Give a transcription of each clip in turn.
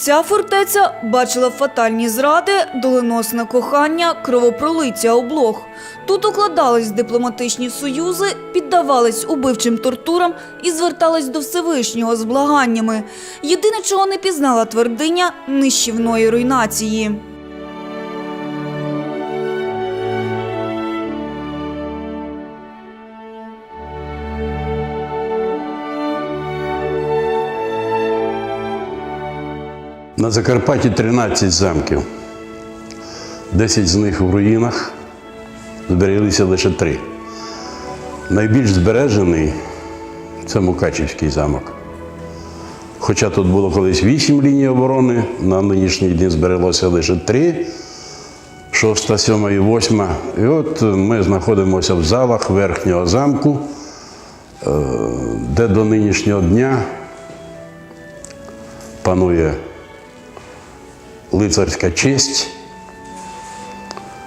Ця фортеця бачила фатальні зради, доленосне кохання, кровопролиття облог. Тут укладались дипломатичні союзи, піддавались убивчим тортурам і звертались до Всевишнього з благаннями. Єдине, чого не пізнала твердиня нищівної руйнації. На Закарпатті 13 замків. 10 з них в руїнах, збереглися лише три. Найбільш збережений це Мукачівський замок. Хоча тут було колись 8 ліній оборони, на нинішній день збереглося лише 3, 6, 7 і 8. І от ми знаходимося в залах верхнього замку, е, де до нинішнього дня панує лицарська честь,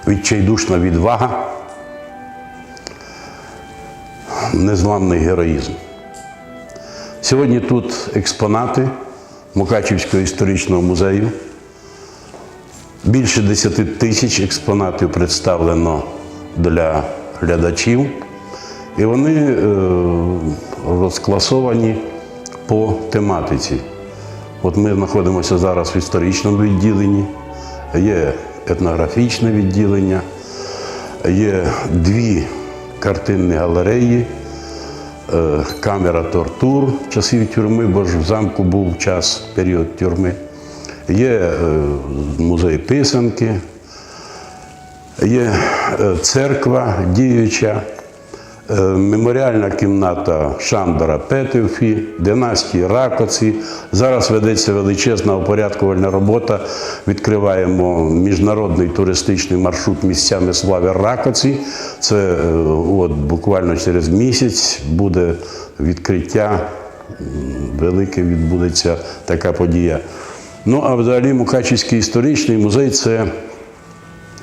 відчайдушна відвага, незламний героїзм. Сьогодні тут експонати Мукачівського історичного музею. Більше 10 тисяч експонатів представлено для глядачів, і вони е, розкласовані по тематиці. От ми знаходимося зараз в історичному відділенні, є етнографічне відділення, є дві картинні галереї, е, камера тортур часів тюрми, бо ж в замку був час, період тюрми. Є е, музей писанки, є е, церква діюча, меморіальна кімната Шандора Петевфі, династії Ракоці. Зараз ведеться величезна упорядкувальна робота. Відкриваємо міжнародний туристичний маршрут місцями слави Ракоці. Це е, от буквально через місяць буде відкриття. Велике відбудеться така подія. Ну а взагалі Мукачівський історичний музей це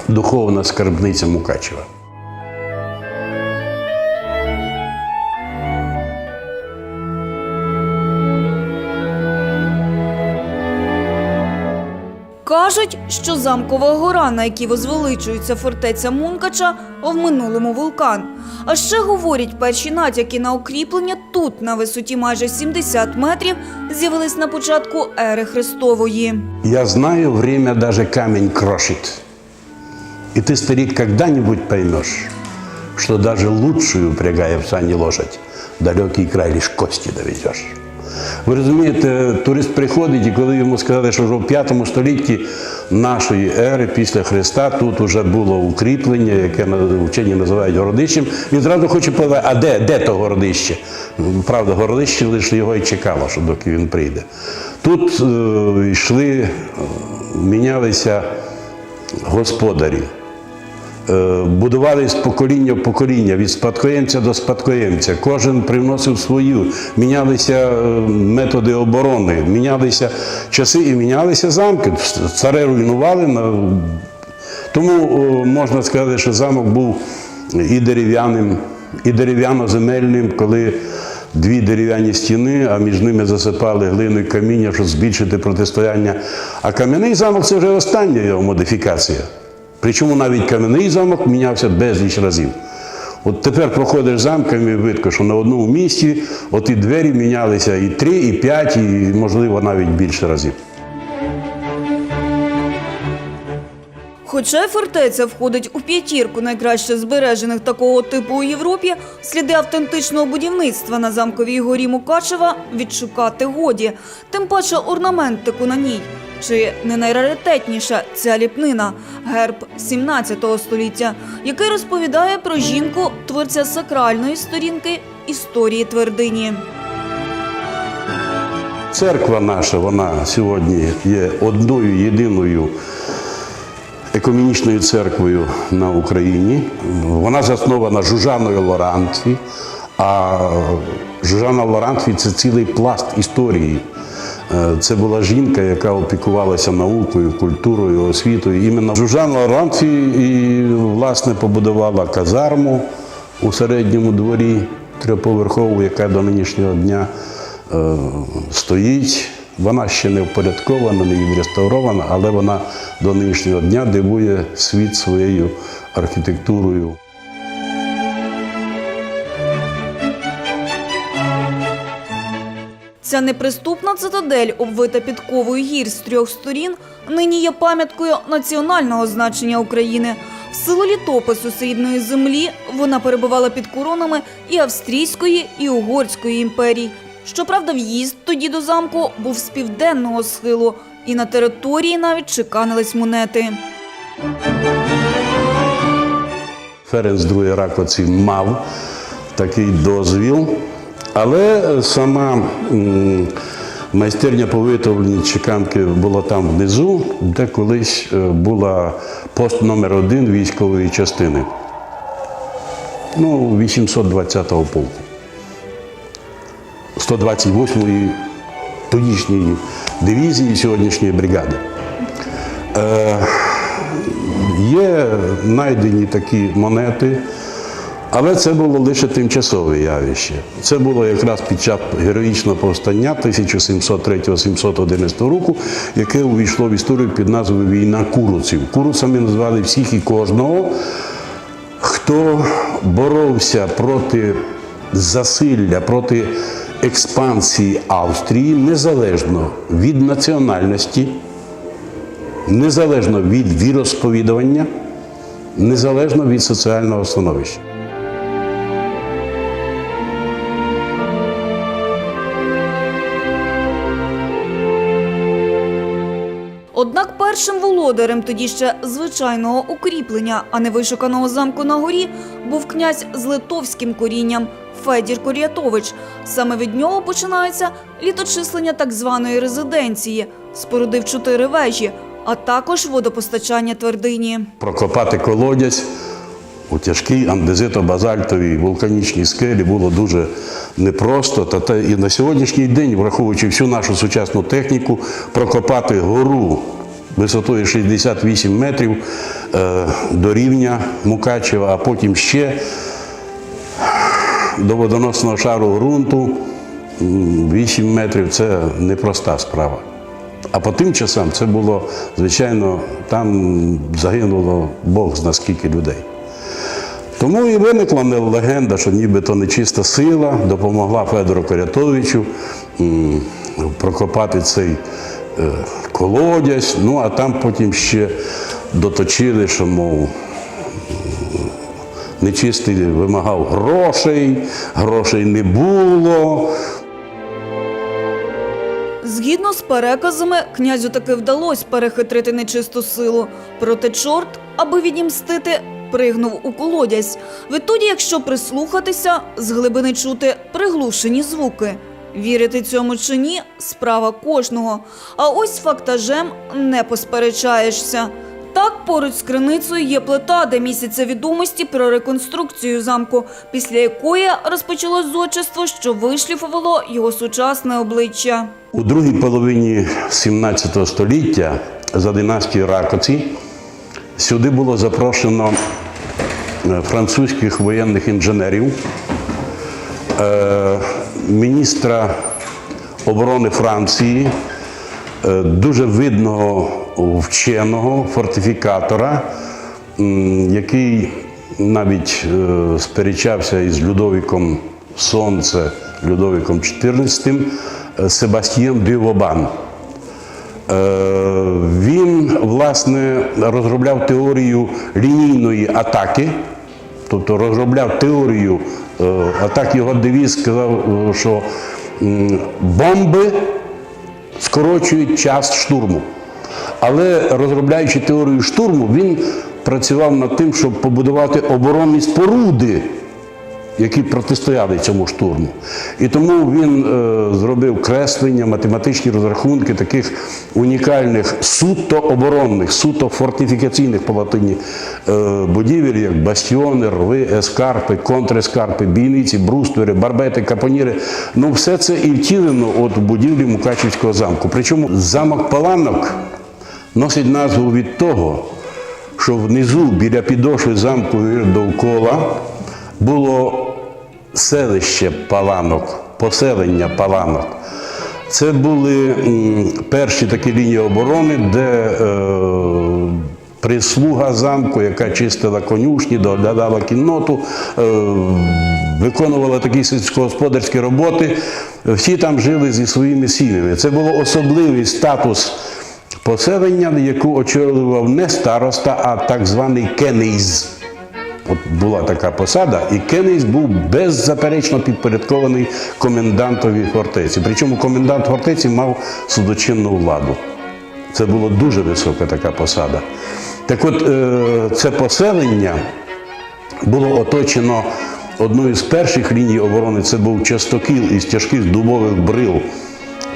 духовна скарбниця Мукачева. Кажуть, що замкова гора, на якій возвеличується фортеця Мункача, в минулому вулкан. А ще говорять, перші натяки на укріплення тут, на висоті майже 70 метрів, з'явились на початку ери Христової. Я знаю, время даже камень крошит. И ты, старик, когда-нибудь поймешь, что даже лучшую, упрягая в сани лошадь, далекий край лишь кости довезешь. Ви розумієте, турист приходить, і коли йому сказали, що вже в 5 столітті нашої ери після Христа тут вже було укріплення, яке вчені називають городищем, він зразу хоче povedати, а де, де то городище? Правда, городище лише його і чекало, що доки він прийде. Тут е, йшли, е, мінялися господарі. Е, Будували з покоління в покоління, від спадкоємця до спадкоємця. Кожен привносив свою, мінялися е, методи оборони, мінялися часи і мінялися замки. Цари руйнували. Тому можна сказати, що замок був і дерев'яним, і дерев'яно-земельним, коли дві дерев'яні стіни, а між ними засипали глину і каміння, щоб збільшити протистояння. А кам'яний замок це вже остання його модифікація. Причому навіть кам'яний замок мінявся безліч разів. От тепер проходиш замками, видко, що на одному місці оті двері мінялися і три, і п'ять, і, можливо, навіть більше разів. Хоча фортеця входить у п'ятірку найкраще збережених такого типу у Європі, сліди автентичного будівництва на замковій горі Мукачева відшукати годі, тим паче орнаментику на ній. Чи не найраритетніша ця ліпнина герб 17 століття, який розповідає про жінку творця сакральної сторінки історії твердині. Церква наша, вона сьогодні є одною єдиною екомінічною церквою на Україні. Вона заснована Жужаною Лорантві, а Жужана Лорантві це цілий пласт історії. Е, Це була жінка, яка опікувалася наукою, культурою, освітою. Іменно Жужана Лорантві і власне побудувала казарму у середньому дворі трьохповерхову, яка до нинішнього дня е, стоїть. Вона ще не впорядкована, не відреставрована, але вона до нинішнього дня дивує світ своєю архітектурою. Ця неприступна цитадель, обвита підковою гір з трьох сторін, нині є пам'яткою національного значення України. В силу літопису срібної землі вона перебувала під коронами і Австрійської, і Угорської імперій. Щоправда, в'їзд тоді до замку був з південного схилу, і на території навіть чеканились монети. Ференц II Раковці мав такий дозвіл, але сама майстерня по виготовленню чеканки була там внизу, де колись е, була пост номер один військової частини. Ну, 820-го полку. 128-ї тодішньої дивізії сьогоднішньої бригади. Є знайдені такі монети, але це було лише тимчасове явище. Це було якраз під час героїчного повстання 1703-1711 року, яке увійшло в історію під назвою Війна куруців. Куруцями назвали всіх і кожного, хто боровся проти засилля, проти експансії Австрії незалежно від національності незалежно від віросповідування, незалежно від соціального становища. Володарем тоді ще звичайного укріплення, а не вишуканого замку на горі, був князь з литовським корінням Федір Корятович. Саме від нього починається літочислення так званої резиденції, спорудив чотири вежі, а також водопостачання твердині. Прокопати колодязь у тяжкій андезито-базальтовій вулканічній скелі було дуже непросто. Та те і на сьогоднішній день, враховуючи всю нашу сучасну техніку, прокопати гору висотою 68 метрів е, до рівня Мукачева, а потім ще до водоносного шару ґрунту 8 метрів це непроста справа. А по тим часам це було, звичайно, там загинуло Бог зна скільки людей. Тому і виникла не- легенда, що нібито нечиста сила допомогла Федору Корятовичу прокопати цей е, колодязь. Ну а там потім ще доточили, що мов нечистий вимагав грошей, грошей не було. Згідно з переказами, князю таки вдалося перехитрити нечисту силу. Проте чорт, аби відімстити, пригнув у колодязь. Відтоді, якщо прислухатися, з глибини чути приглушені звуки. Вірити цьому чи ні справа кожного. А ось фактажем не посперечаєшся. Так, поруч з криницею є плита, де місяця відомості про реконструкцію замку, після якої розпочалось зодчество, що вишліфувало його сучасне обличчя. У другій половині 17 століття за династією Ракоці сюди було запрошено е, французьких воєнних інженерів, е, міністра оборони Франції, е, дуже видного вченого фортифікатора, який навіть е, сперечався із Людовіком Сонце, Людовіком XIV, е, Себастьєн Дювобан. Він, власне, розробляв теорію лінійної атаки, тобто розробляв теорію а так Його девіз сказав, е, що бомби скорочують час штурму. Але розробляючи теорію штурму, він працював над тим, щоб побудувати оборонні споруди, які протистояли цьому штурму. І тому він е, зробив креслення, математичні розрахунки таких унікальних суто оборонних, суто фортифікаційних по латині е, будівель, як бастіони, рви, ескарпи, контрескарпи, бійниці, бруствери, барбети, капоніри. Ну, все це і втілено от в будівлі Мукачівського замку. Причому замок Паланок носить назву від того, що внизу біля підошви замку довкола було селище Паланок, поселення Паланок. Це були перші такі лінії оборони, де е, прислуга замку, яка чистила конюшні, доглядала кінноту, е, виконувала такі сільськогосподарські роботи. Всі там жили зі своїми сім'ями. Це був особливий статус поселення, яку очолював не староста, а так званий кенейз. От була така посада, і Кенейс був беззаперечно підпорядкований комендантові фортеці. Причому комендант фортеці мав судочинну владу. Це була дуже висока така посада. Так от е, це поселення було оточено одною з перших ліній оборони. Це був частокіл із тяжких дубових брил,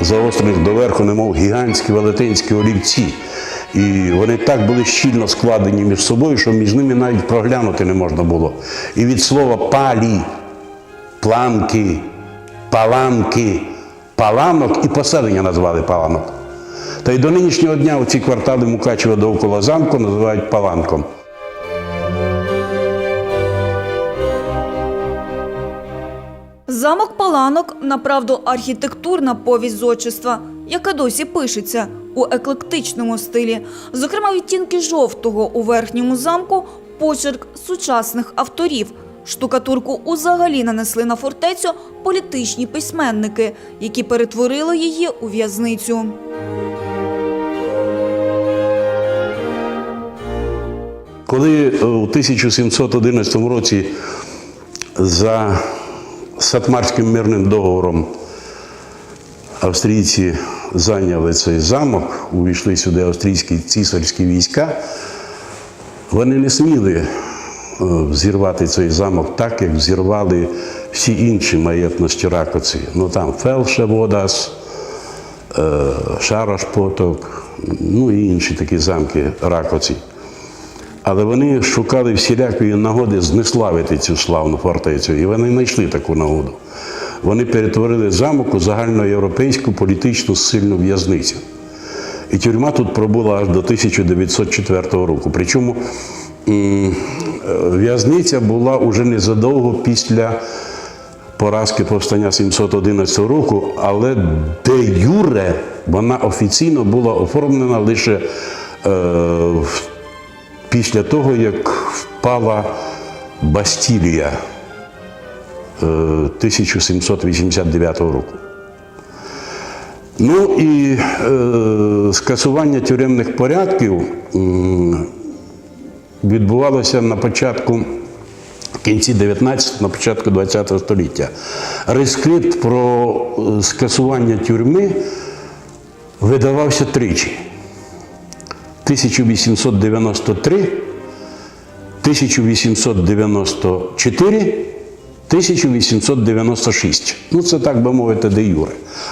заострених доверху, немов гігантські велетенські олівці. І вони так були щільно складені між собою, що між ними навіть проглянути не можна було. І від слова палі, планки, паланки, паланок і поселення назвали паланок. Та й до нинішнього дня оці квартали Мукачева довкола замку називають паланком. Замок Паланок направду архітектурна повість зодчества, яка досі пишеться у еклектичному стилі. Зокрема, відтінки жовтого у верхньому замку почерк сучасних авторів. Штукатурку узагалі нанесли на фортецю політичні письменники, які перетворили її у в'язницю. Коли е, у 1711 році за Сатмарським мирним договором австрійці зайняли цей замок, увійшли сюди австрійські цісарські війська, вони не сміли е, взірвати цей замок так, як взірвали всі інші маєтності Ракоці. Ну там Фелшеводас, е, Шарош-Поток, ну і інші такі замки Ракоці. Але вони шукали всілякої нагоди знеславити цю славну фортецю, і вони знайшли таку нагоду. Вони перетворили замок у загальноєвропейську політичну сильну в'язницю. І тюрма тут пробула аж до 1904 року. Причому е, в'язниця була уже незадовго після поразки повстання 711 року, але де юре вона офіційно була оформлена лише е, після того, як впала Бастілія 1789 року. Ну і е, скасування тюремних порядків м, відбувалося на початку кінці 19 на початку 20 століття. Рескрипт про е, скасування тюрми видавався тричі. 1893, 1894, 1896. Ну, це так би мовити, де юре.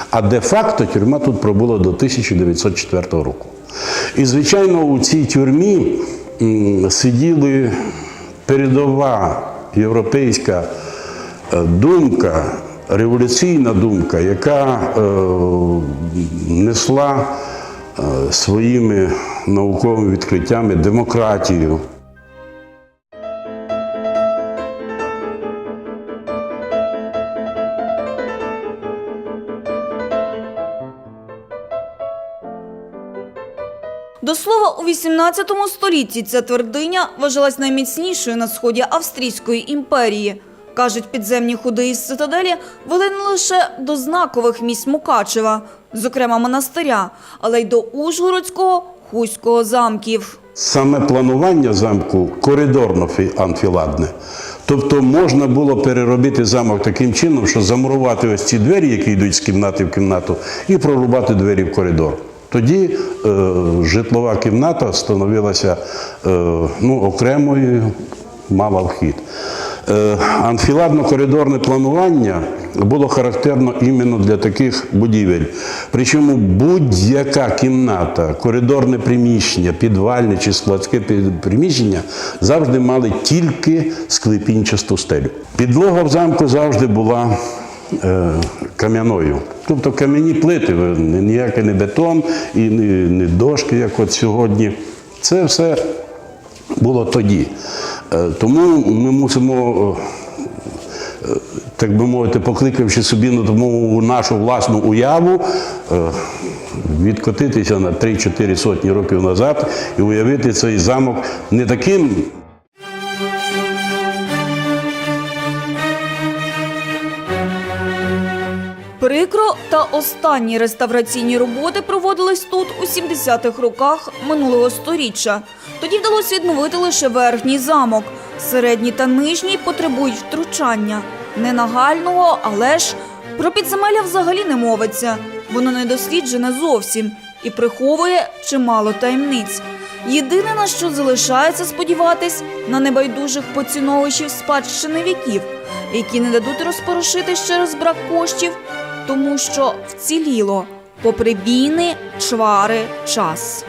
А де-факто тюрма тут пробула до 1904 року. І, звичайно, у цій тюрмі сиділи передова європейська е, думка, революційна думка, яка е, несла е, своїми науковими відкриттями демократію. До слова, у 18 столітті ця твердиня вважалась найміцнішою на сході Австрійської імперії. Кажуть, підземні ходи із цитаделі вели не лише до знакових місць Мукачева, зокрема монастиря, але й до Ужгородського, Хуського замків. Саме планування замку коридорно-анфіладне. Тобто можна було переробити замок таким чином, що замурувати ось ці двері, які йдуть з кімнати в кімнату, і прорубати двері в коридор. Тоді е, житлова кімната становилася е, ну, окремою, мала вхід. Е, анфіладно-коридорне планування було характерно іменно для таких будівель. Причому будь-яка кімната, коридорне приміщення, підвальне чи складське приміщення завжди мали тільки склепінчасту стелю. Підлога в замку завжди була кам'яною. Тобто кам'яні плити, ніякий не бетон і не, дошки, як от сьогодні. Це все було тоді. Е, Тому ми мусимо е, так би мовити, покликавши собі на допомогу нашу власну уяву, е, відкотитися на 3-4 сотні років назад і уявити цей замок не таким Та останні реставраційні роботи проводились тут у 70-х роках минулого сторіччя. Тоді вдалося відновити лише верхній замок. Середній та нижній потребують втручання. Не нагального, але ж про підземелля взагалі не мовиться. Воно не досліджене зовсім і приховує чимало таємниць. Єдине на що залишається сподіватись на небайдужих поціновувачів спадщини віків, які не дадуть розпорошитись через брак коштів, тому що вціліло попри війни, чвари, час.